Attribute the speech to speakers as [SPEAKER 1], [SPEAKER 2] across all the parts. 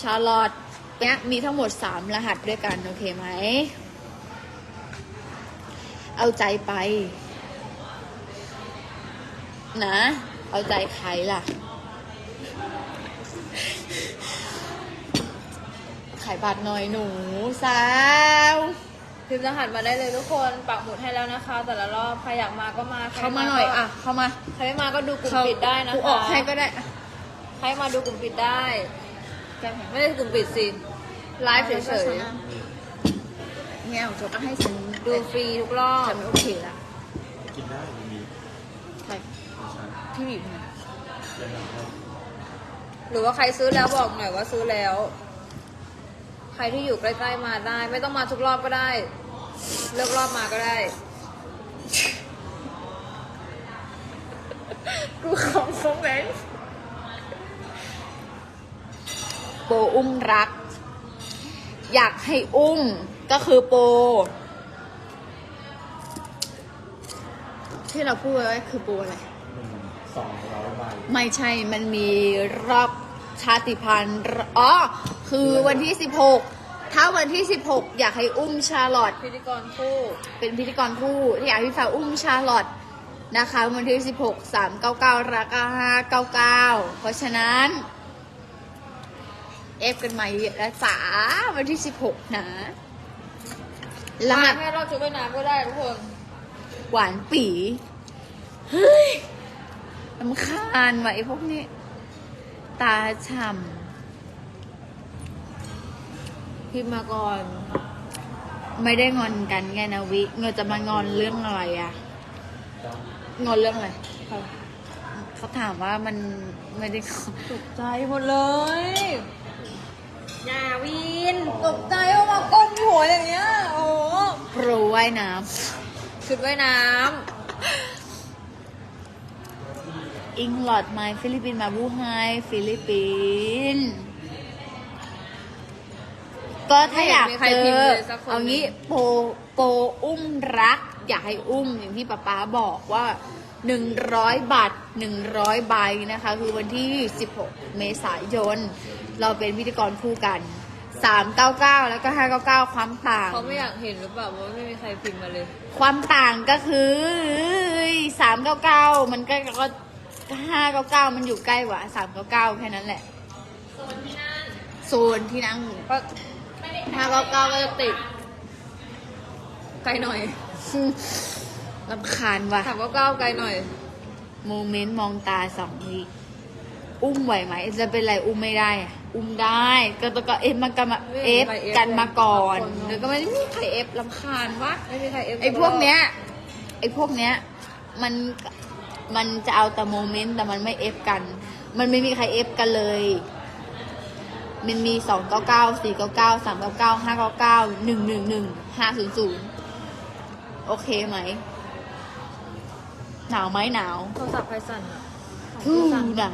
[SPEAKER 1] ชาร์ลอตเนี้ยมีทั้งหมด 3 รหัสด้วยกัน โอเคไหม เอาใจไป นะ เอาใจใครล่ะ ขายบัตรหน่อยหนูสาว
[SPEAKER 2] พิมพ์รหัสมาได้เลยทุกคนปักหมุดให้แล้วนะคะ แต่ละรอบใครอยากมาก็มาใคร
[SPEAKER 1] เข้ามาหน่อย
[SPEAKER 2] ก็
[SPEAKER 1] อะ เข้ามา
[SPEAKER 2] ใครไม่มาก็ดูกลุ่มปิดได้นะ
[SPEAKER 1] กู
[SPEAKER 2] คะ
[SPEAKER 1] ออกให้ก็ได้อะ
[SPEAKER 2] ใครมาดูกลุ่มปิดได้ ไม่ได้กลุ่มปิดสิ ไลฟ์เฉย
[SPEAKER 1] เนี่ยจบก็ให้ฉัน
[SPEAKER 2] ๆ ดูฟรีทุกรอบ
[SPEAKER 1] ฉันไม่โอเคละ
[SPEAKER 3] กินได้มันมี
[SPEAKER 1] ใคร
[SPEAKER 3] ไม่ใช่
[SPEAKER 1] พี่บีบไง
[SPEAKER 3] ยังไงก็
[SPEAKER 2] หรือว่าใครซื้อแล้วบอกหน่อยว่าซื้อแล้ว ใครที่อยู่ใกล้ๆมาได้ ไม่ต้องมาทุกรอบก็ได้ เลือกรอบมาก็ได้
[SPEAKER 1] กูของคอมเมน โปอุ้มรัก อยากให้อุ้มก็คือโปที่เราพูดไว้คือโปอะไร
[SPEAKER 3] หนึ่งสองร้อยใบ
[SPEAKER 1] ไม่ใช่มันมีรอบชาติพันธุ์อ๋อคือวันที่16ถ้าวันที่ 16 อยากให้อุ้มชาร์ลอต
[SPEAKER 2] พิธีกรคู่
[SPEAKER 1] เป็นพิธีกรคู่ที่อยากให้พี่ฟ้าอุ้มชาร์ลอตนะคะ วันที่ 16 399ราคา599 เพราะฉะนั้น เอฟกันใหม่และจ๋าวันที่16นะร
[SPEAKER 2] มา
[SPEAKER 1] หัส
[SPEAKER 2] แค่รอบชุดว่ายน้ำก็ได้ทุกคน
[SPEAKER 1] หวานปีเฮ้ยลำคาญว่ะไอ้พวกนี้ ตาฉ่
[SPEAKER 2] พิมพ์มาก่อนำ
[SPEAKER 1] ไม่ได้งอนกันไงนะวิเงนจะมางอนเรื่องอะไรอะงอนเรื่องอะไร เขาถามว่ามันไม่ได้งอน
[SPEAKER 2] ตกใจหมดเลยอย่าวินตกใจว่ามาก้มหัวอย่างเงี้ยโอ้โห
[SPEAKER 1] โปรว่ายน้
[SPEAKER 2] ชุดว่ายน้ำ
[SPEAKER 1] อิงลอดไมฟิลิปปินส์มาบูไฮฟิลิปปินส์ก็ถ้าอยากเจอเอางี้โปรโปรอุ้มรัก อยากให้อุ้มอย่างที่ป๊าป๊าบอกว่า 100 บาท 100 ใบนะคะ คือวันที่ 16 เมษายน เราเป็นพิธีกรคู่กัน 399 แล้วก็ 599 ความต่าำง
[SPEAKER 2] เขาไม่อยากเห็นหรือเปล่าว่าไม่มีใครพิมพ์มาเลย
[SPEAKER 1] ความต่างก็คือสามเก้าเก้ามันใกล้ก็ห้าเก้าเก้ามันอยู่ใกล้กว่าสามเก้าเก้าแค่นั้นแหละ โซนที่นั่ง
[SPEAKER 2] ก็
[SPEAKER 1] ห้าเก้าเก้าก็จะติด
[SPEAKER 2] ไกลหน่อย
[SPEAKER 1] ลำคาญว่ะ
[SPEAKER 2] ถามว่าก้าวไกลหน่อย
[SPEAKER 1] โมเมนต์มองตาสองวิอุ้มไหวไหมจะเป็นไรอุ้มไม่ได้อะอุ้มได้ ก็ต้องก็เอฟมันกันมา
[SPEAKER 2] ไม่มี
[SPEAKER 1] เอฟ
[SPEAKER 2] ใครเอฟ
[SPEAKER 1] กันมาก่อน
[SPEAKER 2] เลย
[SPEAKER 1] แล้วก็ไม่ได้มีใครเอฟลำคาญวะ
[SPEAKER 2] ไม่มีใครเอฟ
[SPEAKER 1] ไอ้พวกเนี้ยไอ้พวกเนี้ยมันมันจะเอาแต่โมเมนต์แต่มันไม่เอฟกัน มันไม่มีใครเอฟกันเลยมันมีสองเก้าเก้าสี่เก้าเก้าสามเก้าเก้าห้าเก้าเก้าหนึ่งหนึ่งหนึ่งห้าศูนย์ศูนย์โอเคไหม หนาวไหมหนาว
[SPEAKER 2] โทรศัพท์ใครสั่นอะของ
[SPEAKER 1] ทู
[SPEAKER 2] พี่สั่น
[SPEAKER 1] นะ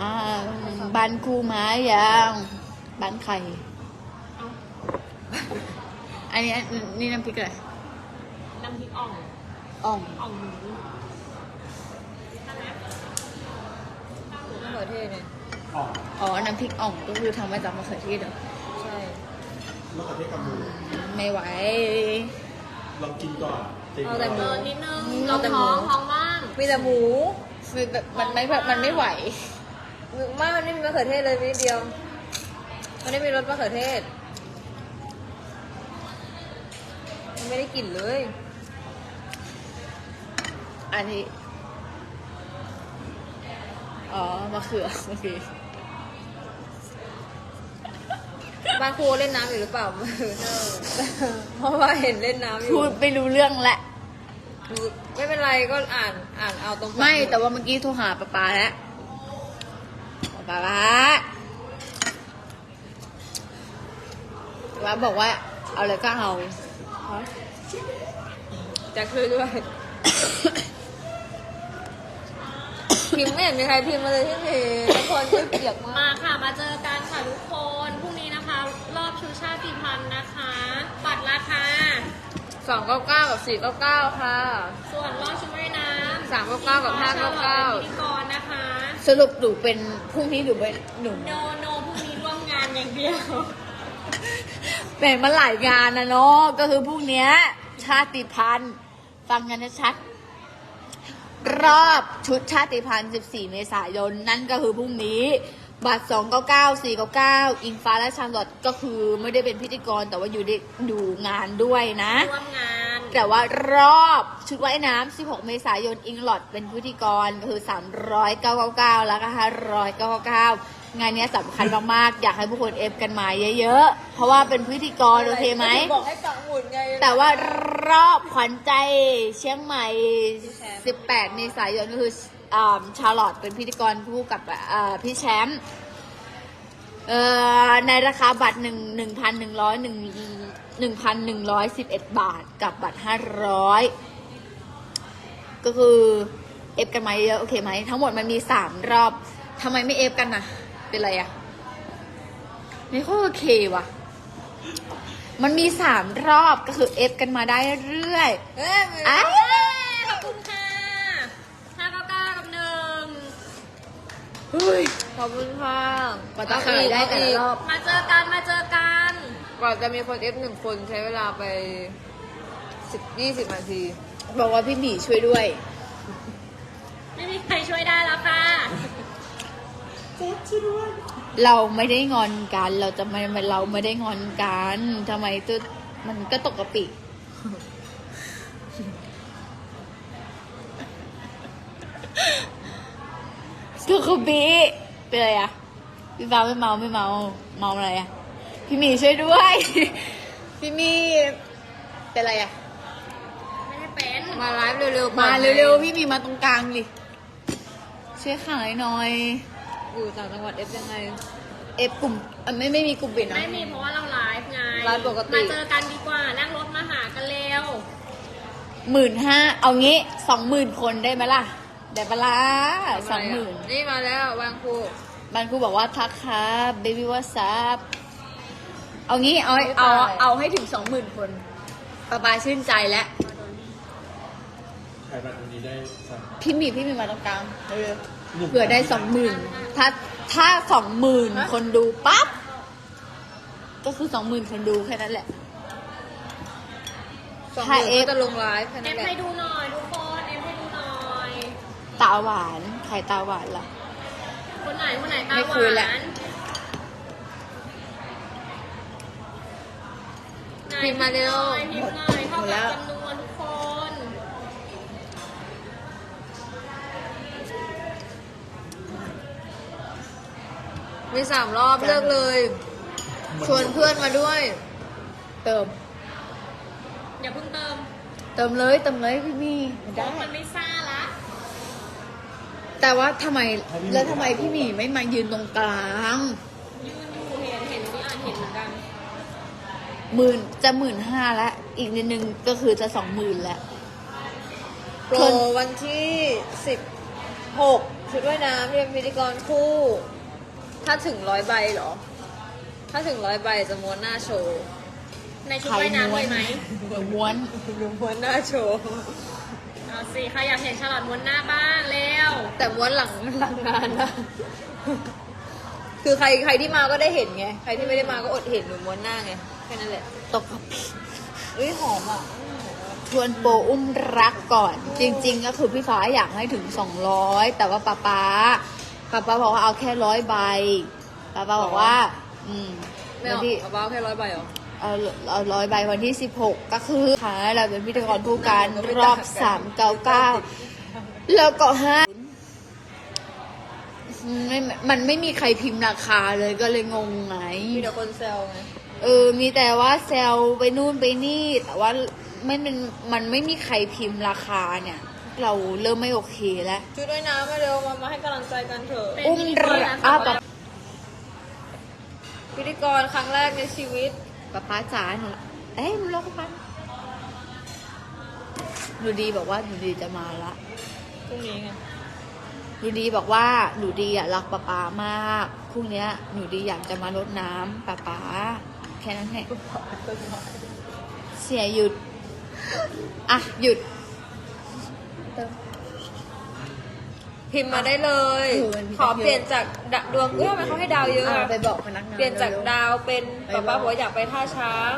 [SPEAKER 1] บ้านคูไม้ยังบ้านใคร อันนี้อันนี่น้ำพริกอะไร
[SPEAKER 2] น้ำพริกอ่อง
[SPEAKER 1] อ่อง
[SPEAKER 2] อ่องหมูมะเขือเทศเนี่ย
[SPEAKER 3] อ๋อ
[SPEAKER 1] อ๋อ น้ำพริกอ่องก็คือทำมาจากมะเขือเทศเหรอ
[SPEAKER 2] ใช่
[SPEAKER 3] มะเขือเทศกับหมู
[SPEAKER 1] ไม่ไหว
[SPEAKER 3] ลองกินก่อนจริง
[SPEAKER 2] เอาแต่หมู
[SPEAKER 4] นิดนึง
[SPEAKER 1] เอาแต่หมู
[SPEAKER 4] ท้องบ้าง
[SPEAKER 2] มีแต่หมู
[SPEAKER 1] มันแบบมันไม่แบบมันไม่ไหว
[SPEAKER 2] ไม่มันไม่มีมะเขือเทศเลยนิดเดียว มันไม่มีรสมะเขือเทศ มันไม่ได้กลิ่นเลย
[SPEAKER 1] อันนี้ อ๋อมะเขือโอเค
[SPEAKER 2] บ้านครูเล่นน้ำอยู่หรือเปล่า เพราะว่าเห็นเล่นน้ำอยู่
[SPEAKER 1] พูดไม่รู้เรื่องแหละ
[SPEAKER 2] ไม่เป็นไรก็อ่านอ่านเอาตรงปาก
[SPEAKER 1] ไม่แต่ว่าเมื่อกี้โทรหาป๊าป๊าแล้วป๊าป๊าป๊าบอกว่า เอาอะไรก็เอา
[SPEAKER 2] แจ็คช่วยด้วยพิมพ์ไม่เห็นมีใครพิมพ์มาเลยที่เพจทุกคนช่วยเปียกมาก
[SPEAKER 4] มาค่ะ มาเจอกันค่ะทุกคน พรุ่งนี้นะคะ รอบชูชาติพันธ์นะคะ บัตรราคา
[SPEAKER 2] สองเก้าเก้ากับสี่เก้าเก้าค่ะ
[SPEAKER 4] ส่วนรอบชุดว่ายน้ำ
[SPEAKER 2] สามเก้าเก้ากับห้าเก้าเก้า
[SPEAKER 4] พิธีกรนะคะ
[SPEAKER 1] สรุปหนูเป็นพรุ่งนี้หนูเป็นหนู
[SPEAKER 4] โนโนพรุ่งนี้ร่วมงานไงอย่างเดียว
[SPEAKER 1] เป็นมาหลายงานนะเนาะก็คือพวกเนี้ย ชาติพันธุ์ ฟังกันชัดๆรอบชุดชาติพันธุ์ 14 เมษายน นั่นก็คือพรุ่งนี้ บัตร299 499 อิงฟ้าและชาร์ลอตก็คือไม่ได้เป็นพิธีกรแต่ว่าอยู่ในดูงานด้วยนะ
[SPEAKER 4] ร่วมงาน
[SPEAKER 1] แต่ว่ารอบชุดว่ายน้ำ 16 เมษายน อิงลอดเป็นพิธีกรก็คือ 399 แล้วก็599 งานเนี้ยสำคัญมากๆ อยากให้ผู้คนเอฟกันมาเยอะๆ เพราะว่าเป็นพิธีกรโอเคไหม
[SPEAKER 2] บอกให้ปังหมุนไง
[SPEAKER 1] แต่ว่ารอบขวัญใจเชียงใหม่ 18 เมษายนก็คืออ่า ชาร์ลอตเป็นพิธีกรคู่กับอ่าพี่แชมป์เอ่อในราคาบัตรหนึ่งหนึ่งพันหนึ่งร้อยหนึ่งหนึ่งพันหนึ่งร้อยสิบเอ็ดบาทกับบัตรห้าร้อยก็คือเอฟกันมาเยอะโอเคไหมทั้งหมดมันมีสามรอบทำไมไม่เอฟกันนะเป็นไรอะไม่ค่อยโอเคว่ะ มันมีสามรอบก็คือเอฟกันมาได้เรื่อย
[SPEAKER 2] เอ้ย
[SPEAKER 1] อ้าว
[SPEAKER 4] ขอบคุณค่ะห้าเก้าเก้ากับหนึ่ง
[SPEAKER 1] เฮ้ย
[SPEAKER 2] ขอบคุณค่ะ
[SPEAKER 1] กว่าจะขายได้แต่ละรอบ
[SPEAKER 4] มาเจอกันมาเจอกัน
[SPEAKER 2] กว่าจะมีคนเอฟหนึ่งคนใช้เวลาไปสิบยี่สิบนาที
[SPEAKER 1] บอกว่าพี่หมีช่วยด้วย
[SPEAKER 4] ไม่มีใครช่วยได้แล้วค่ะ
[SPEAKER 1] เราไม่ได้งอนกัน เราจะไม่เราไม่ได้งอนกันทำไมตัวมันก็ตกกะปิ ตกกะปิเป็นอะไรอะพี่ฟ้าไม่เมาไม่เมาเมาอะไรอะพี่หมีช่วยด้วย พี่หมีเป็นอะไรอะ
[SPEAKER 4] ไม่ได้เป็น
[SPEAKER 2] มาไลฟ์เร็วๆก่อน
[SPEAKER 1] มาเร็วๆพี่หมีมาตรงกลางดิช่วยขายหน่อย
[SPEAKER 2] อยู่ต่างจังหวัดเอฟยังไง
[SPEAKER 1] เอฟกลุ่มเอ่อไม่ไม่มีกลุ่มปิดนะ
[SPEAKER 4] ไม่มีเพราะว่าเราไลฟ์ไง
[SPEAKER 2] ไลฟ์ปกติ
[SPEAKER 4] มาเจอกันดีกว่านั่งรถมาหากันเร็ว
[SPEAKER 1] หมื่นห้าเอางี้สองหมื่นคนได้ไหมล่ะ ได้ปะล่ะสองหมื่น
[SPEAKER 2] นี่มาแล้ววางครู
[SPEAKER 1] บางครูบอกว่าทักครับเบบี้ว a ซับเอางี้เอาเอาเอาให้ถึงสองหมื่นคนปาปาชื่นใจแล้ว
[SPEAKER 3] ขายบัตรวันนี้ได้สัก
[SPEAKER 1] พี่หมีพี่หมีมาตรงกลางเออ
[SPEAKER 3] หนึ่ง
[SPEAKER 1] เผื่อได้สองหมื่นถ้าถ้าสองหมื่นคนดูปั๊บก็คือสองหมื่นคนดูแค่นั้นแหละ
[SPEAKER 2] สองห
[SPEAKER 1] ถ้า
[SPEAKER 2] มื่น
[SPEAKER 1] เอฟ
[SPEAKER 2] ก็จะลงไลฟ์แค่
[SPEAKER 4] เอ
[SPEAKER 2] นั้น
[SPEAKER 4] ฟ
[SPEAKER 2] แหละ
[SPEAKER 4] ให้ดูหน่อยทุกคนเอฟให้ดูหน่อย
[SPEAKER 1] ตาหวานใครตาหวานล่ะ
[SPEAKER 4] คนไหนคนไหนตา
[SPEAKER 1] ไม่
[SPEAKER 4] ห
[SPEAKER 1] คุยแห
[SPEAKER 4] วา
[SPEAKER 1] ละ
[SPEAKER 4] นไหน
[SPEAKER 2] พิมพ์มาเร็ว
[SPEAKER 4] พิมพ์หน่อยเท่า
[SPEAKER 1] หมดแล้
[SPEAKER 4] กับ
[SPEAKER 1] ว
[SPEAKER 4] จำนวนทุกคน
[SPEAKER 2] มีสามรอบเลือกเลย ชวนเพื่อนมาด้วย
[SPEAKER 1] เติม
[SPEAKER 4] อย่าเพิ่งเติม
[SPEAKER 1] เติมเลยเติมเลยพี่หมีได้
[SPEAKER 4] มันไม่ซ่าละ
[SPEAKER 1] แต่ว่าทำไมแล้วทำไมพี่หมีไม่มายืนตรงกลาง
[SPEAKER 4] ยืนอยู่เห็นเห็นนี่อ่านเห็นเหมือนกัน
[SPEAKER 1] หมื่นจะหมื่นห้าแล้วอีกนิดนึงก็คือจะสองหมื่นแล้ว
[SPEAKER 2] โปรวันที่สิบหกชุดว่ายน้ำเรียนพิธีกรคู่ ถ้าถึงร้อยใบเหรอ ถ้าถึงร้อยใบจะม้วนหน้าโชว์
[SPEAKER 4] ในชุดว่ายน้ำเลยไหม
[SPEAKER 1] เดี๋ยวม้วน
[SPEAKER 2] ม้วนหน้าโชว์
[SPEAKER 4] เอา สิใครอยากเห็นฉลอดม้วนหน้าบ้างเร็ว
[SPEAKER 2] แต่ม้วนหลังหลังงานนะ คือใครใครที่มาก็ได้เห็นไง ใครที่ไม่ได้มาก็อดเห็นหนูม้วนหน้าไง แค่นั้นแหละ
[SPEAKER 1] ตกกระปิ
[SPEAKER 2] เอ้ยหอมอะ
[SPEAKER 1] ชวนโปรอุ้มรักก่อน จริง ๆ ก็คือพี่ฟ้าอยากให้ถึงสองร้อยแต่ว่าป๊าป๊าป๊าป๊าบอกว่าเอาแค่ร้อยใบป๊าป๊าบอกว่า อืม
[SPEAKER 2] ไม่
[SPEAKER 1] วัน
[SPEAKER 2] เอา
[SPEAKER 1] ที่
[SPEAKER 2] เอาเบ้าแค่ร้อยใบเหรอ
[SPEAKER 1] เอาเอาร้อยใบวันที่สิบหกก็คือค่ะเราเป็นพิธีกรคู่กันรอบสามเก้าเก้าแล้วก็ห้าไม่มันไม่มีใครพิมพ์ราคาเลยก็เลยงงไง
[SPEAKER 2] มีแต่คนแซวไง
[SPEAKER 1] เออ มีแต่ว่าแซลไปนู่นไปนี่ แต่ว่าไม่เป็นมันไม่มีใครพิมพ์ราคาเนี่ย เราเริ่มไม่โอเคแล้ว
[SPEAKER 2] ชุดว่ายน้ำมาเร็วมามาให้กำลังใจกันเถอะ
[SPEAKER 4] เป็น
[SPEAKER 1] อุ้ม
[SPEAKER 4] พิธีกร
[SPEAKER 1] ระ
[SPEAKER 4] นะ
[SPEAKER 1] อ้าว
[SPEAKER 4] แต่
[SPEAKER 1] ป๊า
[SPEAKER 4] ว่า
[SPEAKER 2] พิธีกรครั้งแรกในชีวิต
[SPEAKER 1] ป๊าป๊าจ๋าหนูเอ้ยหนูรอพันหนูดีบอกว่าหนูดีจะมาละ
[SPEAKER 2] พรุ่งนี้ไง
[SPEAKER 1] หนูดีบอกว่าหนูดีอะรักป๊าป๊ามากพรุ่งเนี้ยหนูดีอยากจะมารดน้ำป๊าป๊าแค่นั้นแหละเสียหยุด อะ หยุดเติม
[SPEAKER 2] พิมพ์มาได้เลย
[SPEAKER 1] เออมันมี
[SPEAKER 2] ขอ
[SPEAKER 1] ตั้งเยอะ
[SPEAKER 2] เปลี่ยนจากดะดวงเอ้ยทำไมเขาให้ดาวเยอะ
[SPEAKER 1] อะ
[SPEAKER 2] อะ
[SPEAKER 1] ไปบอกพนักงาน
[SPEAKER 2] เปลี่ยนจาก
[SPEAKER 1] ร็ว
[SPEAKER 2] ดาวเป็น
[SPEAKER 1] ไป
[SPEAKER 2] ป๊า
[SPEAKER 1] บ
[SPEAKER 2] ป้า
[SPEAKER 1] อก
[SPEAKER 2] บอกว่าอยากไปท่าช้าง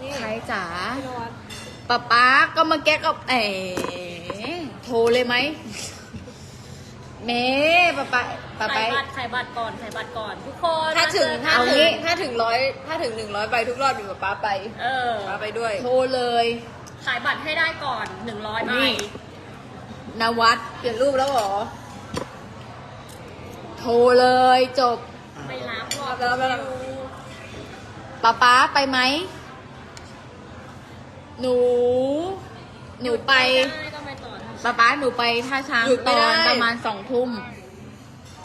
[SPEAKER 2] นี่
[SPEAKER 1] ใครจ๋า
[SPEAKER 2] พี่นวัด
[SPEAKER 1] ป๊าป๊าก็มาแก้กับเอ๋โทรเลยไหมเมป๊าป๊าป๊า
[SPEAKER 4] ขาย
[SPEAKER 1] ป๊า
[SPEAKER 4] บัตรขายบัตรก่อนขายบัตรก่อนทุกคน
[SPEAKER 2] ถ้าถึง
[SPEAKER 4] ม
[SPEAKER 2] ถ้า
[SPEAKER 1] เอา
[SPEAKER 2] ถึ
[SPEAKER 1] งี้
[SPEAKER 2] งถ้าถึงร้อยถ้าถึงหนึ่งร้อยใบทุกรอบอยู่กับป๊าไป
[SPEAKER 4] เออ
[SPEAKER 2] ป๊าไปด้วย
[SPEAKER 1] โทรเลย
[SPEAKER 4] ขายบัตรให้ได้ก่อนหนึ่งร้อยใบ
[SPEAKER 1] นี่นวัด
[SPEAKER 2] เปลี่ยนรูปแล้วเหรอ
[SPEAKER 1] โทรเลยจบ
[SPEAKER 4] ไม่รับหรอก
[SPEAKER 2] รับแล้วรับแล้ว
[SPEAKER 1] ป๊าป๊าไปไหม หนู หนูไป
[SPEAKER 4] ม่ด้ก็ไปต่อ
[SPEAKER 1] ป๊าป๊าหนูไปท่าช้าง
[SPEAKER 2] หยุด
[SPEAKER 1] ต
[SPEAKER 2] ไม่
[SPEAKER 1] อ
[SPEAKER 2] ได้
[SPEAKER 1] นประมาณสองทุ่ม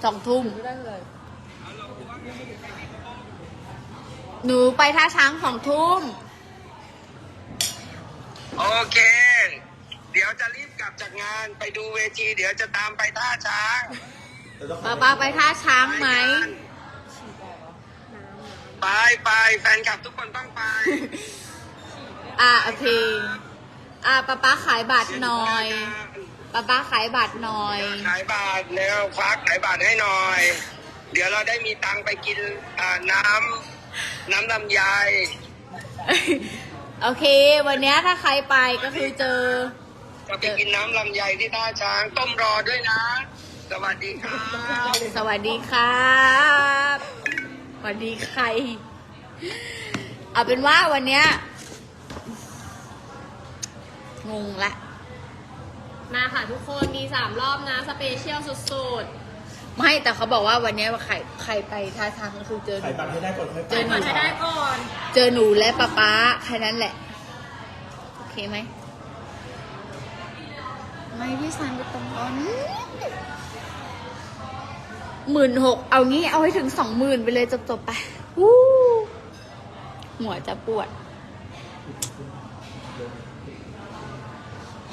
[SPEAKER 1] สองทุ่ม
[SPEAKER 2] ไม่ได้เลย
[SPEAKER 1] หนูไปท่าช้างสองทุ่ม
[SPEAKER 5] โอเค เดี๋ยวจะรีบกลับจากงานไปดูเวที เดี๋ยวจะตามไปท่าช้าง
[SPEAKER 1] ป๊าป๊าไปท่าช้างไหม
[SPEAKER 5] ไปไปแฟนคลับทุกคนต้องไป
[SPEAKER 1] อะโอเค อะป๊าป๊าขายบัตรหน่อยป๊าป๊าขายบัตรหน่อย
[SPEAKER 5] ขายบาทแล้วฟักขายบาทให้หน่อย เดี๋ยวเราได้มีตังค์ไปกินอ่าน้ำน้ำลำไย
[SPEAKER 1] โอเค วันเนี้ยถ้าใครไปก็คือเจอ
[SPEAKER 5] จะไปกินน้ำลำไยที่ท่าช้างต้มรอด้วยนะ สวัสดีครับ
[SPEAKER 1] สวัสดีครับสวัสดีใคร เอาเป็นว่าวันเนี้ยงงละ
[SPEAKER 4] มาค่ะทุกคนมีสามรอบนะ สเปเชียลสุด
[SPEAKER 1] ไม่แต่เขาบอกว่าวันเนี้ยใครใครไปท่าทางก็คือเจอห
[SPEAKER 3] ขา
[SPEAKER 1] นู
[SPEAKER 3] ยบัตรให้ได้ก่อนค่อย
[SPEAKER 4] ๆ
[SPEAKER 3] ไป
[SPEAKER 1] เจอหนู
[SPEAKER 4] ขายบัตรให้ได้ก่อน
[SPEAKER 1] เจอหนูและป๊าป๊าแค่นั้นแหละ โอเคไหมไม่พี่ซันไปตรงนั้น หมื่นหกเอางี้เอาให้ถึงสองหมื่นไปเลยจบๆไปวู้หัวจะปวด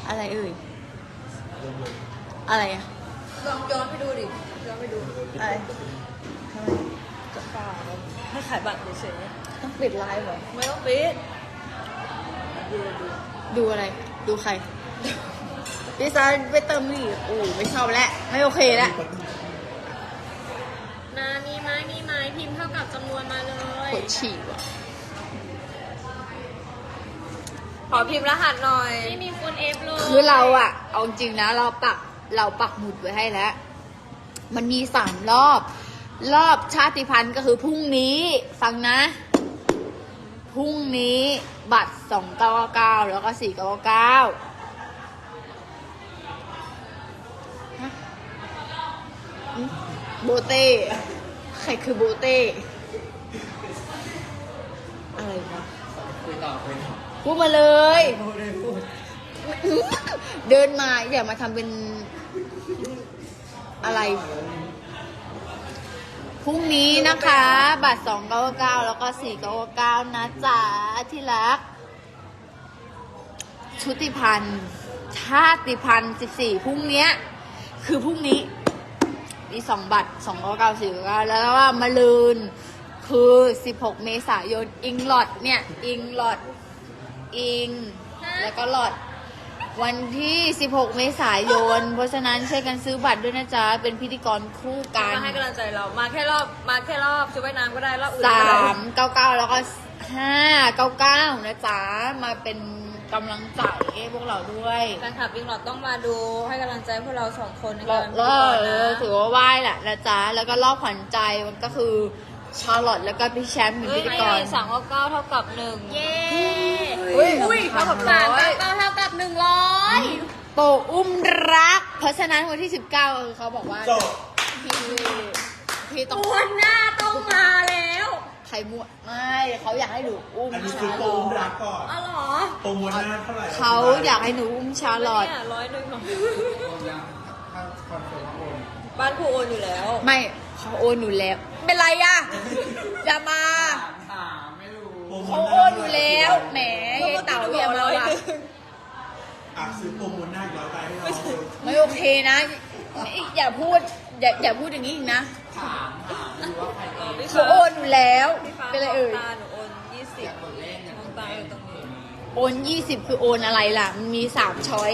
[SPEAKER 1] อะไรเอ่ย อะไรอะ
[SPEAKER 2] ลองย้อนไปดูดิย้อนไปดู
[SPEAKER 1] อะไร
[SPEAKER 2] จะเปล่าให้ขายบัตรเฉย
[SPEAKER 1] ต้องปิดไลฟ์เหรอ
[SPEAKER 2] ๆไม่ต้องปิด ดูดู
[SPEAKER 1] ดูอะไร ดูใครพี่ซันไปเติมนี่โอ้ไม่ชอบแล้ว ไม่โอเคแล้ว
[SPEAKER 4] นะมีไหมมีไหมพิมพ์เท่ากับจำน วนมาเลย
[SPEAKER 1] ปวดฉี่ว่ะ
[SPEAKER 2] ขอพิมพ์รหัสหน่อย
[SPEAKER 4] ไม่มีคนเอฟเลย
[SPEAKER 1] คือเราอะเอาจริงนะเราปักเราปักหมุดไว้ให้แล้ว มันมีสามรอบ รอบชาติพันธุ์ก็คือพรุ่งนี้ ฟังนะ พรุ่งนี้บัตรสองเก้าเก้าแล้วก็สี่เก้าเก้าโบเต้ ใครคือโบเต้ อะไรวะ
[SPEAKER 3] คุยต่อคุยต่อ
[SPEAKER 1] พูดมาเลย
[SPEAKER 3] พูดได้พูด
[SPEAKER 1] เดินมาอย่ามาทำเป็นอะไร พรุ่งนี้นะคะ บัตร299แล้วก็499นะจ๊ะที่รัก ชุติพันธ์ชาติพันธ์14พรุ่งเนี้ย คือพรุ่งนี้ มีสองบัตร299 499แล้วก็มาลืน คือ 16 เมษายน อิงลอดเนี่ย อิงลอด อิง แล้วก็หลอด วันที่ 16 เมษายน เพราะฉะนั้นช่วยกันซื้อบัตรด้วยนะจ๊ะ เป็นพิธีกรคู่กัน
[SPEAKER 2] มาให้กำลังใจเรา มาแค่รอบ มาแค่รอบชุดว่ายน้ำก็ได้รอบอื่น
[SPEAKER 1] สา
[SPEAKER 2] ก็ได้
[SPEAKER 1] มเก้าเก้าแล้วก็ห้าเก้าเก้านะจ๊ะ มาเป็นกำลังใจให้พวกเราด้วย
[SPEAKER 2] แฟนคลับอิงหลอดต้องมาดูให้กำลังใจพวกเราสองคนใน
[SPEAKER 1] แล้
[SPEAKER 2] กาวร
[SPEAKER 1] แล้ว
[SPEAKER 2] ก่อน
[SPEAKER 1] เอ
[SPEAKER 2] นะ
[SPEAKER 1] อถือว่าไหว้แหละนะจ๊ะ แล้วก็รอบขวัญใจมันก็คือ ชาร์ลอตแล้วก็พี่แชมป์เป็น
[SPEAKER 2] เฮ้
[SPEAKER 1] พิ
[SPEAKER 2] ย
[SPEAKER 1] ธี
[SPEAKER 2] ไม่
[SPEAKER 1] ก
[SPEAKER 2] ได้
[SPEAKER 1] ร
[SPEAKER 2] สามเก้าเท่ากับหนึ่ง
[SPEAKER 4] เย้
[SPEAKER 1] อุ้ย
[SPEAKER 2] อุ้ยเท่ากับร้
[SPEAKER 4] สาม
[SPEAKER 2] อย
[SPEAKER 4] เก้าเก้าเท่ากับหนึ่งร้อย
[SPEAKER 1] โปรอุ้มรัก เพราะฉะนั้นวันที่ 19เออเขาบอกว่า
[SPEAKER 3] จบ
[SPEAKER 1] พี่พี่ต้อง
[SPEAKER 4] ตัวหน้าต้องมาแล้ว
[SPEAKER 1] ใครมั่วไม่เขาอยากให้หนูอุ้ม
[SPEAKER 3] อันนี้คื
[SPEAKER 1] ชา
[SPEAKER 3] อ
[SPEAKER 1] ร์
[SPEAKER 3] โป
[SPEAKER 1] ล
[SPEAKER 3] ร
[SPEAKER 1] อ
[SPEAKER 3] รั
[SPEAKER 1] ต
[SPEAKER 3] กก่อน
[SPEAKER 4] อ๋อเหรอ
[SPEAKER 3] โปรโมชั่นเท่าไหร่
[SPEAKER 1] เขาอยากให้หนูอุ้มชาร์ลอต
[SPEAKER 2] เนี่ยร้อยหนึ่งเหรอ
[SPEAKER 3] ยังถ้าคอนเฟิร์มว่าโอน
[SPEAKER 2] บ้านครูโอนอยู่แล้ว
[SPEAKER 1] ไม่ เขาโอนหนูแล้ว เป็นไรอะอย่ามา
[SPEAKER 3] โปรโม
[SPEAKER 1] เขา
[SPEAKER 3] ชั่
[SPEAKER 1] โอนอยู่แล้วแหมยายเต๋าอย่ามาว่ะ
[SPEAKER 3] อะซื้อโปรโมชั่นหน้าอีกร้อยใบให้น้องเลย
[SPEAKER 1] ไม่โอเคนะอย่าพูดอย่าอย่าพูดอย่างนี้อีกนะเขาโอนอยู่แล้ว
[SPEAKER 2] พี่ฟ้า
[SPEAKER 1] เป็นไรเอ่ย
[SPEAKER 2] ตาหนูโอนยี่สิบมองตาอยู่ตรงนี้
[SPEAKER 1] โอนยี่สิบคือโอนอะไรล่ะ มันมีสามช้อย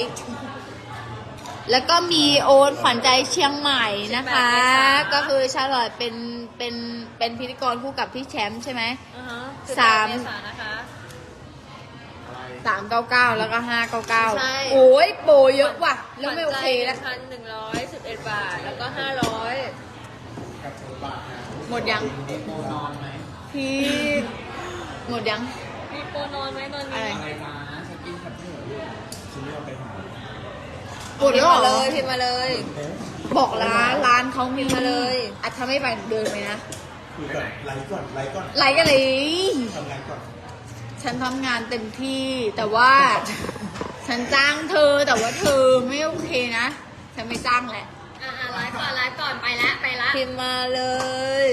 [SPEAKER 1] แล้วก็มีโอนขวัญใจเชียงใหม่นะคะ
[SPEAKER 2] 18เมษา
[SPEAKER 1] ก็คือชาลอตเป็นเป็นเป็นพิธีกรคู่กับพี่แชมป์ใช่ไหม
[SPEAKER 2] อ่าฮะ
[SPEAKER 1] สาม
[SPEAKER 2] 18เษายนนะคะ
[SPEAKER 1] สามเก้าเก้าแล้วก็ห้าเก้าเก้า
[SPEAKER 2] ใช่
[SPEAKER 1] โอ้ยโปรเยอะว่ะ แล้วไม่โอเคแล้ว
[SPEAKER 2] พันหนึ่งร้อยสิบเอ็ดบาท แล้วก็ห้าร้อย
[SPEAKER 3] กับโซบะนะ
[SPEAKER 1] หมดยัง
[SPEAKER 3] มีโมนอนไหม
[SPEAKER 1] พี่หมดยัง
[SPEAKER 2] มีโปรนอนไหมตอน
[SPEAKER 1] อะไร
[SPEAKER 2] นี้
[SPEAKER 3] อะไรนะฉันกินกับเพื่อนฉันไม่เอาไปหา
[SPEAKER 1] หมดแล้วเหรอ
[SPEAKER 2] เลยพิมพ์มาเลย
[SPEAKER 1] บอกร้านร้านเขามี
[SPEAKER 2] มาเลย
[SPEAKER 1] อะถ้าไม่ไปเดินไปนะ
[SPEAKER 3] คุยก่อนไลฟ์ก่อนไลฟ์ก่อน
[SPEAKER 1] ไลค์กันเลย
[SPEAKER 3] ทำไลฟ์ก่อน
[SPEAKER 1] ฉันทำงานเต็มที่แต่ว่า ฉันจ้างเธอแต่ว่าเธอไม่โอเคนะ ฉันไม่จ้างแหละ
[SPEAKER 4] อ่าไลฟ์ก่อนไลฟ์ก่อนไปละไปละ
[SPEAKER 2] พิมพ์มาเลย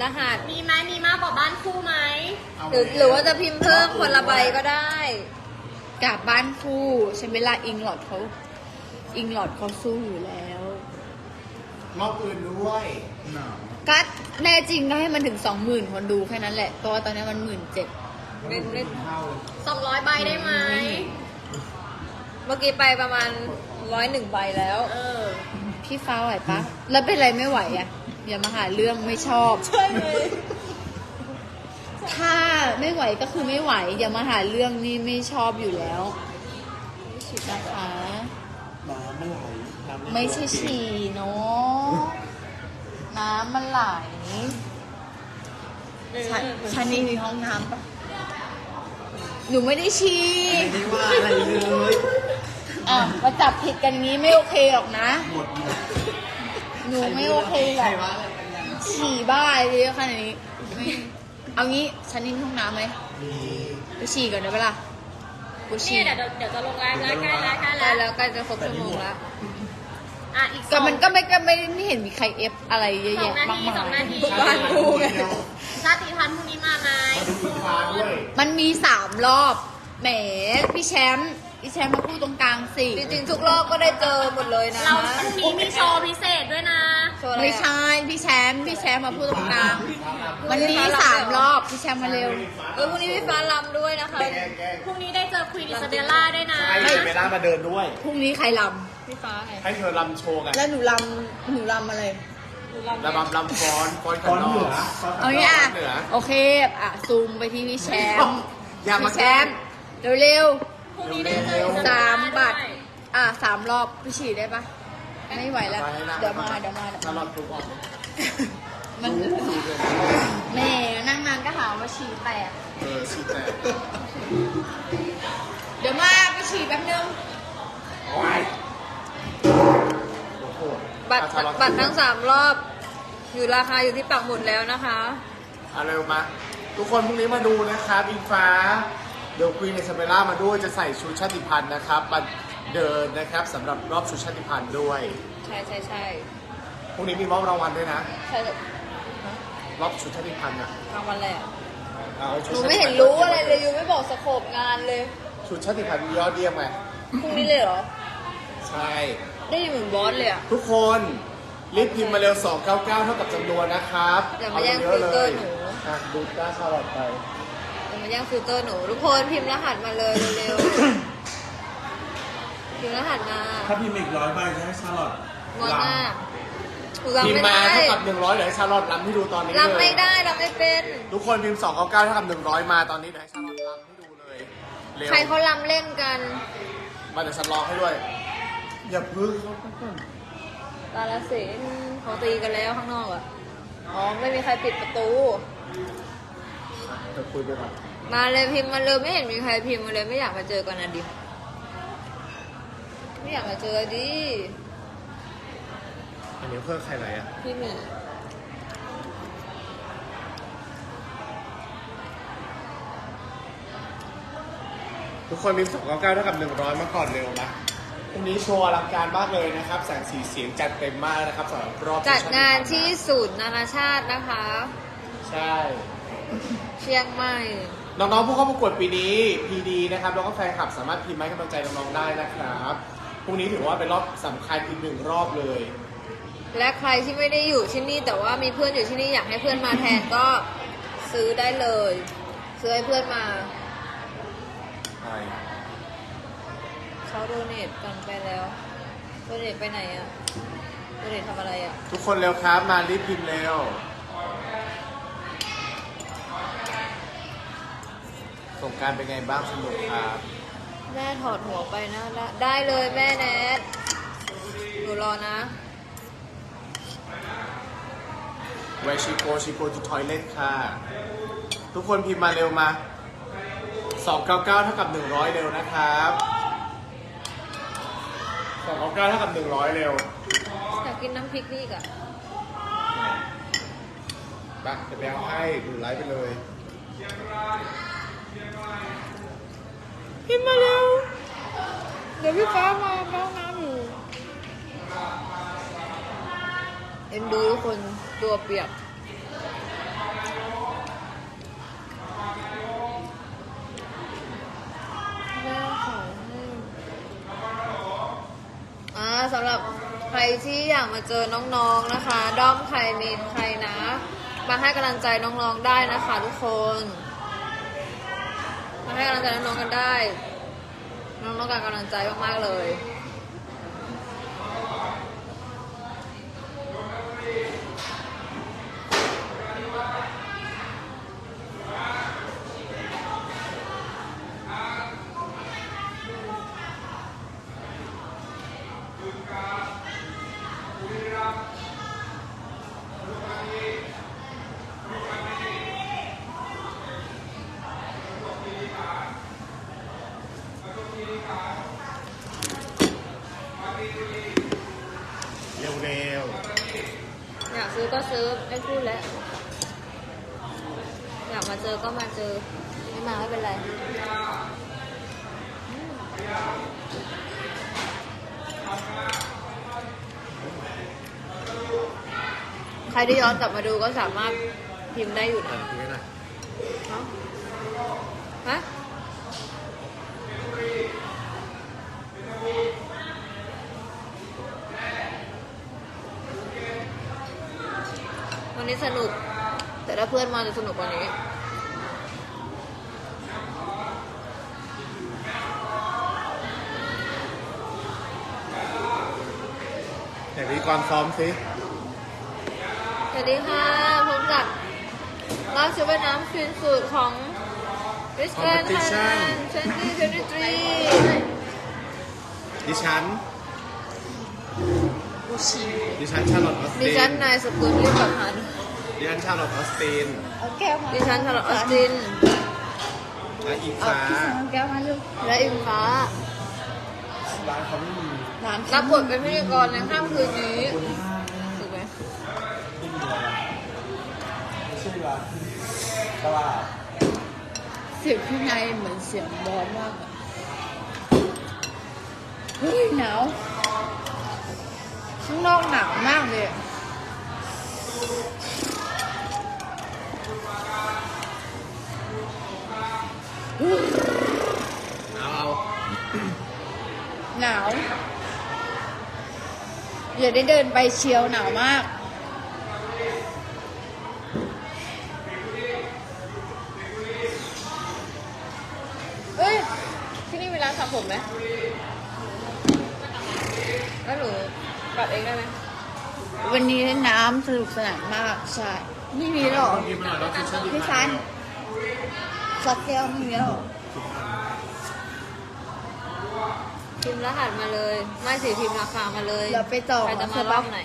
[SPEAKER 2] รหัส
[SPEAKER 4] มีไหมมีมากกว่าบ้านคู่ไหม
[SPEAKER 2] หรือหรือว่าจะพิมพ์เพิ่มคนละใบก็ได้
[SPEAKER 1] กลับบ้านคู่ฉันเวลาอิงหลอดเขา อิงหลอดเขาสู้อยู่แล้ว
[SPEAKER 3] รอบอื่นด้วยหนาว
[SPEAKER 1] ก็แน่จริงก็ให้มันถึงสองหมื่นคนดูแค่นั้นแหละ เพราะว่าตอนนี้มันหมื่นเจ็ด
[SPEAKER 2] เล่นเล่น
[SPEAKER 3] เท่าเลย
[SPEAKER 4] สองร้อยใบได้ไหม
[SPEAKER 2] เมื่อกี้ไปประมาณร้อยหนึ่งใบแล้ว
[SPEAKER 4] เออ
[SPEAKER 1] พี่ฟ้าไหวปะ แล้วเป็นไรไม่ไหวอะ อย่ามาหาเรื่องไม่ชอบ
[SPEAKER 2] ใช่เลย
[SPEAKER 1] ถ้าไม่ไหวก็คือไม่ไหว อย่ามาหาเรื่องนี่ไม่ชอบอยู่แล้วนะคะ
[SPEAKER 3] ไม่
[SPEAKER 1] ใช่ฉี่เนาะน้ำมันไหลฉันฉันนี่มีห้องน้ำปะหนูไม่ได้ฉี่
[SPEAKER 3] ไม่ได้ว่าอะไรเลย
[SPEAKER 1] อะมาจับผิดกันงี้ไม่โอเคหรอกนะ
[SPEAKER 3] หมดหมด
[SPEAKER 1] หนูไม่โอเคหร
[SPEAKER 3] ใคร
[SPEAKER 1] อก
[SPEAKER 3] ว่าอะไรกันยัง
[SPEAKER 1] ฉี่บ้าเยอะขนาดนี้ไม่เอางี้ฉันนี่มีห้องน้ำไหม
[SPEAKER 3] มี
[SPEAKER 1] ไปฉี่ก่อนได้ปะล่ะกู
[SPEAKER 4] นี่
[SPEAKER 1] ฉี่
[SPEAKER 4] เดี๋ยวเดี๋ยวจะลงไลฟ์แล้วใกล้แล้วใกล้
[SPEAKER 2] ได้
[SPEAKER 4] แล้ว
[SPEAKER 2] แล้วใกล้จะครบชั่วโมงแล้ว
[SPEAKER 4] อะอีกส
[SPEAKER 1] ก็
[SPEAKER 4] อง
[SPEAKER 1] มันก็ไม่ก็ไม่ไม่เห็นมีใครเอฟอะไรเยอะ
[SPEAKER 4] สอง
[SPEAKER 1] แยะ
[SPEAKER 4] นาที
[SPEAKER 1] มาก
[SPEAKER 4] สอง
[SPEAKER 1] มา
[SPEAKER 4] นาที
[SPEAKER 1] ยบ้านกูไง
[SPEAKER 4] ชาติพันธุ์พรุ่งนี้มาไหม
[SPEAKER 3] มาดูอีกฟ้าด้วย
[SPEAKER 1] มันมีสามรอบแหมพี่แชมป์พี่แชมป์มาพูดตรงกลางสิ
[SPEAKER 2] จริงๆทุกรอบก็ได้เจอหมดเลยนะ
[SPEAKER 4] เราพรุ่งนี้มีโชว์พิเศษด้วยนะ
[SPEAKER 2] โชว์อะไร
[SPEAKER 1] ไม่
[SPEAKER 2] อะ
[SPEAKER 1] ใช่พี่แชมป์พี่แชมป์มาพูดตรงกลางมันมีสามรอบพี่แชมป์มาเร็ว
[SPEAKER 2] เออพรุ่งนี้พี่ฟ้าลำด้วยนะคะ
[SPEAKER 3] แกล้งแกล้ง
[SPEAKER 4] พรุ่งนี้ได้เจอควีนอิซาเบลล่าด้วยนะ
[SPEAKER 3] ใช่เวลามาเดินด้วย
[SPEAKER 1] พรุ่งนี้ใครล
[SPEAKER 2] พี่ฟ้าไง
[SPEAKER 3] ให้เธอลำโชว์กันำ
[SPEAKER 1] แล้วหนูลำหนูลำอะไร
[SPEAKER 3] ระบำลำฟ้อนฟ้อนกันนอก
[SPEAKER 1] เอางี้อะ
[SPEAKER 3] เหนือ
[SPEAKER 1] โอเคอะซูมไปที่พี่แชมป์
[SPEAKER 3] อย่ามา
[SPEAKER 1] พี่แชมป์เร็ว
[SPEAKER 4] พรุ่งนี้ได้เจออิ
[SPEAKER 1] ๆ
[SPEAKER 4] ซาเบล
[SPEAKER 1] สาม
[SPEAKER 4] ล่า
[SPEAKER 1] บัตร
[SPEAKER 4] ด้วย
[SPEAKER 1] อะสามรอบพี่ฉีดได้ปะไม่ไหวแล้ว เดี๋ยวมาเดี๋ยวมาเดี๋ยว
[SPEAKER 3] ตล
[SPEAKER 1] มา
[SPEAKER 3] อดทุกวัน
[SPEAKER 1] มัน
[SPEAKER 3] ดูดูเลย
[SPEAKER 1] แม่นั่งนานก็หาว่าฉี่แตก
[SPEAKER 3] เออชีแต่
[SPEAKER 1] เดี๋ยวมาไปฉี่แป๊บนึง
[SPEAKER 3] วาย โอ้โห
[SPEAKER 2] บัตรบัตรทั้งสามรอบ อยู่ราคาอยู่ที่ปักหมุดแล้วนะคะ
[SPEAKER 3] เอาเร็วมา ทุกคนพรุ่งนี้มาดูนะครับอิงฟ้า เดี๋ยวควีนในซาเบล่ามาด้วยจะใส่ชุดชาติพันธุ์นะครับมาเดินนะครับสำหรับรอบชุดชาติพันธุ์ด้วย
[SPEAKER 2] ใช่ใช่ใช่
[SPEAKER 3] พรุ่งนี้มีมอบรางวัลด้วยนะ
[SPEAKER 2] ใช่
[SPEAKER 3] รอบชุดชาติพันธุ์อะ
[SPEAKER 2] รางวัลอะไรอะ
[SPEAKER 3] เอา
[SPEAKER 2] ห
[SPEAKER 3] ชุด
[SPEAKER 2] นู
[SPEAKER 3] ชาติ
[SPEAKER 2] ไม่
[SPEAKER 3] พั
[SPEAKER 2] เห็
[SPEAKER 3] น
[SPEAKER 2] น
[SPEAKER 3] ธุ์
[SPEAKER 2] รู้อะไรเลยยูไม่บอกสโคปงานเลย
[SPEAKER 3] ชุดชาติพันธุ์ยอดเยี่ยมไง
[SPEAKER 2] พรุ่งนี้เลยเหรอ
[SPEAKER 3] ใช่
[SPEAKER 2] ได้ยินเหมือนบอสเลยอะ
[SPEAKER 3] ทุกคนรีบพิมพ์มาเร็ว 299 เท่ากับจำนวนนะครับ
[SPEAKER 2] อย่ามาแย่ง
[SPEAKER 3] เเยอะ
[SPEAKER 2] ฟิลเตอร์หนู
[SPEAKER 3] อะดูด้าชาลอตไป
[SPEAKER 2] อย่ามาแย่งฟิลเตอร์หนู ทุกคนพิมพ์รหัสมาเลยเร็วๆ พิมพ์รหัสมา
[SPEAKER 6] ถ้าพิมพ์อีกร้อยใบจะให้ชาลอต
[SPEAKER 2] งอนหน้าหนู
[SPEAKER 3] พิ
[SPEAKER 2] รำ
[SPEAKER 3] ม
[SPEAKER 2] ไม่
[SPEAKER 3] พ์มา
[SPEAKER 2] ได้
[SPEAKER 3] เท่ากับ 100เดี๋ยวให้ชาลอตรำให้ดูตอนนี้เลย
[SPEAKER 2] รำไม่ได้รำไม่เป็น
[SPEAKER 3] ทุกคนพิมพ์ 299 เท่ากับ 100 มาตอนนี้เดี๋ยวให้ชาลอตรำให้ดูเลย เร็ว
[SPEAKER 2] ใครเขารำเล่นกัน
[SPEAKER 3] มาเดี๋ยวฉันร้องให้ด้วย อย่าพึ่งเขาก่อน
[SPEAKER 2] ตาลสินเขาตีกันแล้วข้างนอกอะอ๋อ ไม่มีใครปิดประตู
[SPEAKER 3] เดี๋ยวคุยไปก่อน
[SPEAKER 2] มาเลยพิมพ์มาเลยไม่เห็นมีใครพิมพ์มาเลยไม่อยากมาเจอกันนะดิ ไม่อยากมาเจอดิ
[SPEAKER 3] อันนี้เพื่อใครไหนอะ
[SPEAKER 2] พี่หมี
[SPEAKER 3] ทุกคนพิมพ์299เท่ากับ100มาก่อนเร็วนะ พรุ่งนี้โชว์อลังการมากเลยนะครับ แสงสีเสียงจัดเต็มมากนะครับสำหรับรอบ
[SPEAKER 2] จัดงานที่ศูนย์นานาชาตินะคะ
[SPEAKER 3] ใช่
[SPEAKER 2] เชียงใหม่
[SPEAKER 3] น้องๆผู้เข้าประกวดปีนี้ PD นะครับแล้วก็แฟนคลับสามารถพิมพ์ให้กำลังใจน้องๆได้นะครับพรุ่งนี้ถือว่าเป็นรอบสำคัญอีกหนึ่งรอบเลย
[SPEAKER 2] และใครที่ไม่ได้อยู่ที่นี่แต่ว่ามีเพื่อนอยู่ที่นี่อยากให้เพื่อนมาแทนก็ซื้อได้เลย ซื้อให้เพื่อนมา
[SPEAKER 3] ใช่
[SPEAKER 2] เขาโดเนทกันไปแล้วตัวเด็กไปไหนอะตัวเด็กทำอะไรอะ
[SPEAKER 3] ทุกคนเร็วครับ มารีบพิมพ์เร็ว สงกรารเป็นไงบ้างสนุกครับ
[SPEAKER 2] แม่ถอดหัวไปนะได้ได้เลยแม่แนทหนูรอนะ
[SPEAKER 3] ไวชิโกชิโกทูทอยเล็ตค่ะ ทุกคนพิมพ์มาเร็วมา 299 เท่ากับ 100 เร็วนะครับ 299เท่ากับ100เร็ว
[SPEAKER 2] อยากกินน้ำพริกนี่อีกอะ
[SPEAKER 3] ไปจะไปเอาให้ดูไลฟ์ไปเลย
[SPEAKER 2] พิมพ์มาเร็ว เดี๋ยวพี่ฟ้ามาแม่น้ำอยู่ เอ็นดูทุกคนตัวเปียก แม่ขอให้อ่าสำหรับใคร ที่อยากมาเจอน้องๆนะคะ ด้อมใครเมนใครนะ มาให้กำลังใจน้องๆได้นะคะทุกคน มาให้กำลังใจน้องๆกันได้ น้องๆการกำลังใจมากๆเลย
[SPEAKER 3] เร็ว
[SPEAKER 2] อยากซื้อก็ซื้อไม่พูดแล้ว อยากมาเจอก็มาเจอ ไม่มาไม่เป็นไรใครที่ย้อนกลับมาดูก็สามารถพิมพ์ได้อยู่
[SPEAKER 3] ๆ
[SPEAKER 2] นะ
[SPEAKER 3] อะคุยหน่อย
[SPEAKER 2] ฮะวันนี้สนุก แต่ถ้าเพื่อนมาจะสนุกกว่านี้
[SPEAKER 3] แต่พิธีกรซ้อมสิ
[SPEAKER 2] สวัสดีค่ะพบกับรอบชุดว่ายน้ำฟินสุดของ Miss Grand Thailand 2023
[SPEAKER 3] ดิฉันดิฉันชาร์ลอตออส
[SPEAKER 2] ดิ
[SPEAKER 3] ติน
[SPEAKER 2] ฉันนายสกุลยิ่งกับพัน
[SPEAKER 3] ดิฉันชาร์ลอตออสติน
[SPEAKER 1] เอาแก้วมา
[SPEAKER 2] ดิฉันชาร์ลอตออสติน
[SPEAKER 3] และอี
[SPEAKER 1] เอา
[SPEAKER 3] ฟ้า
[SPEAKER 1] พี่สังเอาแก้วมาลูก
[SPEAKER 2] และอิงฟ้า
[SPEAKER 6] ร้านเขาไม่มี
[SPEAKER 1] ร้าน
[SPEAKER 2] รับบทเป็นพิธีกรในค่ำคืนนี้ถูกไหม
[SPEAKER 6] ไม่มีอะไรไม่ใช่ร้านตลาด
[SPEAKER 1] เสียงข้างในเหมือนเสียงบอลมากอะเฮ้ยหนาวข้างนอกหนาวมากเลยอะ
[SPEAKER 3] เอาเอา
[SPEAKER 1] หนาว อย่าได้เดินไปเชียวหนาวมาก
[SPEAKER 2] เอ้ย ที่นี่มีร้านสระผมไหมแล้วหนูปัดเองได้ไหม
[SPEAKER 1] วันนี้น้ำสนุกสนานมากใช่ไม่มีหรอก
[SPEAKER 3] พิมพ์มาหน่อยแล้วชุดชาติ
[SPEAKER 1] พี่
[SPEAKER 3] พั
[SPEAKER 1] ซั
[SPEAKER 3] น
[SPEAKER 1] น
[SPEAKER 3] ธุ์
[SPEAKER 1] สักแก้วไม่มีหรอก
[SPEAKER 2] พิมพ์รหัสมาเลย ไม่สิพิมพ์ราคามาเลย
[SPEAKER 1] เดี๋ยวไปต่อ
[SPEAKER 2] ใครจะมา
[SPEAKER 1] ใช่
[SPEAKER 2] ร
[SPEAKER 1] ปะ
[SPEAKER 2] อบไหน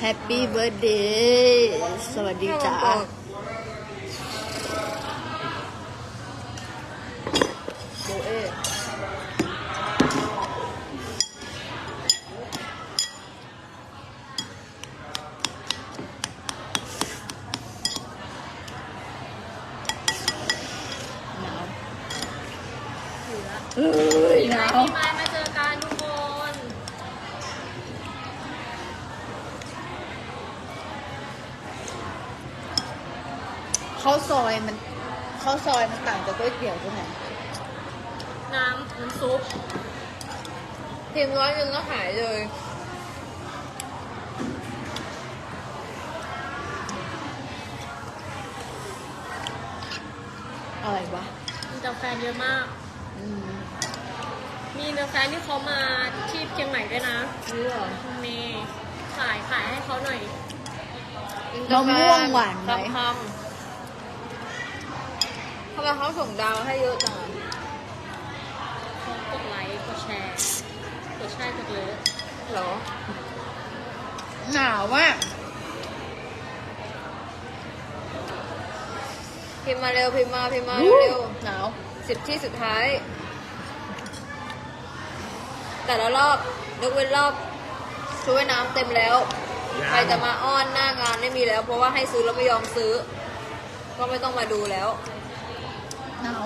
[SPEAKER 1] แฮปปี้เบิร์ดเดย์สวัสดีจ้า
[SPEAKER 2] โบเอ
[SPEAKER 1] หนาวเอ้ยหนาว
[SPEAKER 4] ปีใหม่มาเจอกันทุกคน
[SPEAKER 1] ข้าวซอยมันข้าวซอยมันต่างจากก๋วยเตี๋ยวตรงไหน
[SPEAKER 4] น้ำน้ำซุป
[SPEAKER 2] พิมพ์ร้อยหนึ่งก็หายเลย
[SPEAKER 1] อะไรวะ
[SPEAKER 2] พ
[SPEAKER 4] แต่แฟนเยอะมาก
[SPEAKER 1] อืม
[SPEAKER 4] มีเดอะแฟนที่เขามาที่เชียงใหม่ด้วยนะ
[SPEAKER 2] นี่เหรอ
[SPEAKER 4] มีขายขายให้เขาหน่อย
[SPEAKER 1] มะม่วงหวานไหม
[SPEAKER 2] คำคำทำไมเขาส่งดาวให้เยอะจังอะ
[SPEAKER 4] เขากดไลค์กดแชร์กดใช่กดเลย
[SPEAKER 2] เหรอ
[SPEAKER 1] หนาวอะ
[SPEAKER 2] พิมพ์มาเร็วพิมพ์มาพิมพ์มา
[SPEAKER 1] อู้
[SPEAKER 2] เร็ว
[SPEAKER 1] หนาว
[SPEAKER 2] สิบที่สุดท้าย แต่ละรอบยกเว้นรอบชุดว่ายน้ำเต็มแล้ว
[SPEAKER 3] ยัง
[SPEAKER 2] ใครจะมาอ้อนหน้างานไม่มีแล้ว เพราะว่าให้ซื้อแล้วไม่ยอมซื้อ ก็ไม่ต้องมาดูแล้ว
[SPEAKER 1] หนาว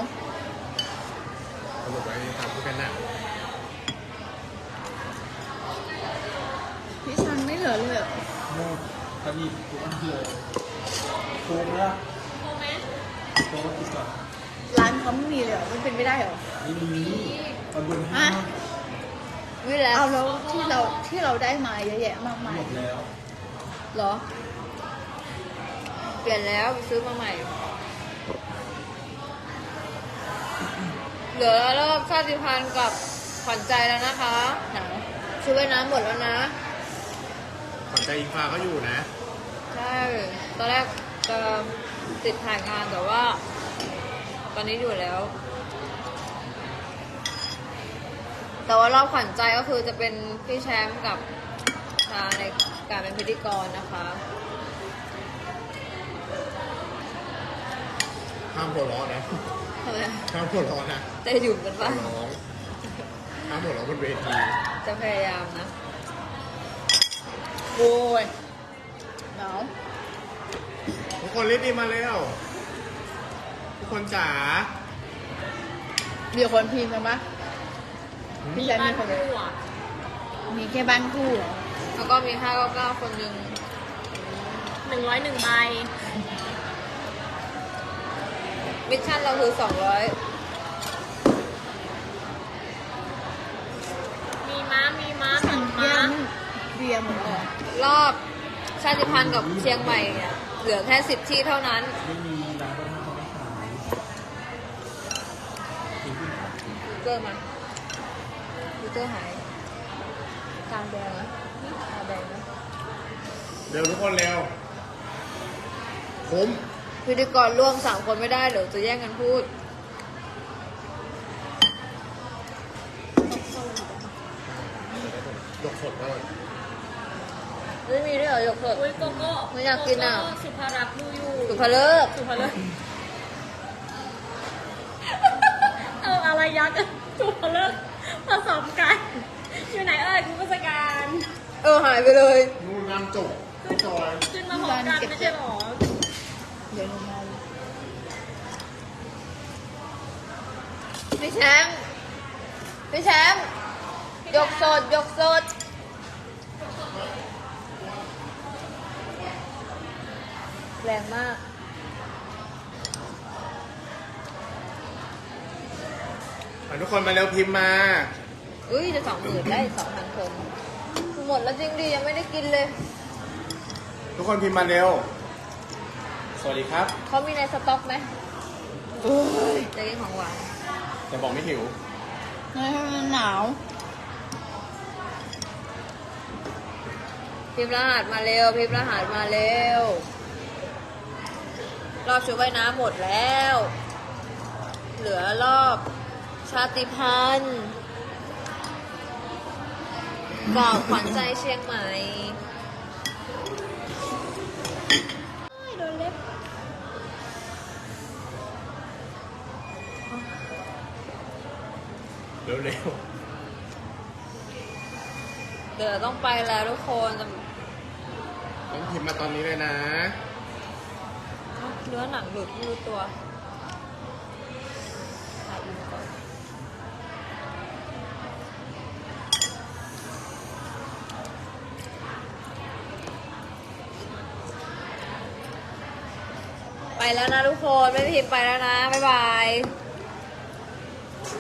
[SPEAKER 3] สรุปไว้ตามพูดกันนะ
[SPEAKER 1] พี่ชันไม่เหลือเลยเหรอ
[SPEAKER 6] หมดกระดิ่งทุกอันเลยโค้งละ
[SPEAKER 4] โทรไหม
[SPEAKER 6] โค้งติดก่อน
[SPEAKER 1] ร้านเขาไม่มีเลยเหรอมันเป็นไม่ได้เหรอ
[SPEAKER 6] ไม่มีตอนบนห้าง
[SPEAKER 2] วิแล้ว
[SPEAKER 1] เอาแล้วที่เราที่เราได้มาเยอะแยะมากมา
[SPEAKER 6] ห
[SPEAKER 1] ย
[SPEAKER 6] มดแล้ว
[SPEAKER 1] เหรอ
[SPEAKER 2] เปลี่ยนแล้วไปซื้อมาใหม่ เหลือรอบชาติพันธุ์กับขวัญใจแล้วนะคะ
[SPEAKER 1] หนาว
[SPEAKER 2] ชุดว่ายน้ำหมดแล้วนะ
[SPEAKER 3] ขวัญใจอิงฟ้าก็อยู่นะ
[SPEAKER 2] ใช่ ตอนแรกจะติดถ่ายงานแต่ว่า ตอนนี้อยู่แล้ว แต่ว่ารอบขวัญใจก็คือจะเป็นพี่แชมป์กับชาในการเป็นพิธีกรนะคะ
[SPEAKER 3] ห้ามหัวเร้อนนะ
[SPEAKER 2] ทำไม
[SPEAKER 3] ห้ามหัวเร้อนนะ
[SPEAKER 2] จะหยุ่มกัน
[SPEAKER 3] หั
[SPEAKER 2] ปะ
[SPEAKER 3] วเร้อนห้ามหัวเร้อนบนเวที
[SPEAKER 2] จะพยายามนะ
[SPEAKER 1] โว้ยหนาว
[SPEAKER 3] ทุกคนรีบดีมาเร็วทุกคนจ๋า
[SPEAKER 1] มีคนพิมพ์กันปะพี่ชัน
[SPEAKER 4] บ้าน
[SPEAKER 1] คนเดียว
[SPEAKER 4] คู่อะ
[SPEAKER 1] มีแค่บ้านคู่เหรอ
[SPEAKER 2] แล้วก็มี599คนหนึ่ง
[SPEAKER 4] หนึ่งร้อยหนึ่งใบ
[SPEAKER 2] มิชชั่นเราคือสองร้อย
[SPEAKER 4] มีม้ามีม้า
[SPEAKER 1] สั่ง
[SPEAKER 4] ม้า
[SPEAKER 1] เบียร์เบียร์หมดแล้วเหรอ
[SPEAKER 2] บชาติพันธุ์กับเชียงใหม่เนี่ยเหลือแค่10ที่เท่านั้น
[SPEAKER 6] มีร้านบนห้เขาไม่ขายจริงขึ้น
[SPEAKER 2] ดู เกอร์มาดูเกอร์หายตาแดงนะตาแดงนะ
[SPEAKER 3] เร็วทุกคนเร็วคุ้ม
[SPEAKER 2] พิธีกรร่วมสามคนไม่ได้เดี๋ยวจะแย่งกันพูด
[SPEAKER 3] ยกสดเลย
[SPEAKER 2] ไม่มีด้วยเหรอหยกสด
[SPEAKER 4] อุ้ยโกโก้
[SPEAKER 2] ไม่อยากกินอะ
[SPEAKER 4] โโสุภารักษ์ดูอยู่
[SPEAKER 2] สุภเลิก
[SPEAKER 4] สุภาเลิกเอออะไรยักษ์สุภาเลิก ผสมกัน อยู่ไหนเอ่ยคุณผู้จัดการ
[SPEAKER 2] เออหายไปเลย
[SPEAKER 3] นู่นงานจุกทุกซอย
[SPEAKER 4] ขึ้นมาพร้อมกันไม่ใช่หรอ
[SPEAKER 1] เดี๋ยวลงมา
[SPEAKER 2] พี่แชมป์พี่แชมป์ยกสดยกสดแรงมาก
[SPEAKER 3] อะ ทุกคนมาเร็วพิมพ์มา
[SPEAKER 2] อุ้ยจะสองหมื่นได้สองพันคน หมดแล้วจริงดิยังไม่ได้กินเลย
[SPEAKER 3] ทุกคนพิมพ์มาเร็ว สวัสดีครับ
[SPEAKER 2] เขามีในสต็อกไหม
[SPEAKER 1] โอ้ย
[SPEAKER 2] จะกินของหวาน
[SPEAKER 3] แต่บอกไม่หิว
[SPEAKER 1] มันหนาว
[SPEAKER 2] พิมพ์รหัสมาเร็วพิมพ์รหัสมาเร็ว รอบชุดว่ายน้ำหมดแล้ว เหลือรอบ ชาติพันธุ์กับขวัญใจเชียงใหม่ โดนเล็บ
[SPEAKER 3] เร็ว
[SPEAKER 2] เดี๋ยวต้องไปแล้วทุกคนจะ
[SPEAKER 3] ๆต้องพิมพ์มาตอนนี้เลยนะ
[SPEAKER 2] เนื้อหนังหลุดไม่รู้ตัวถ่ายอินก่อนไป แล้วนะทุกคน ไม่พิมพ์ไปแล้วนะ บ๊ายบาย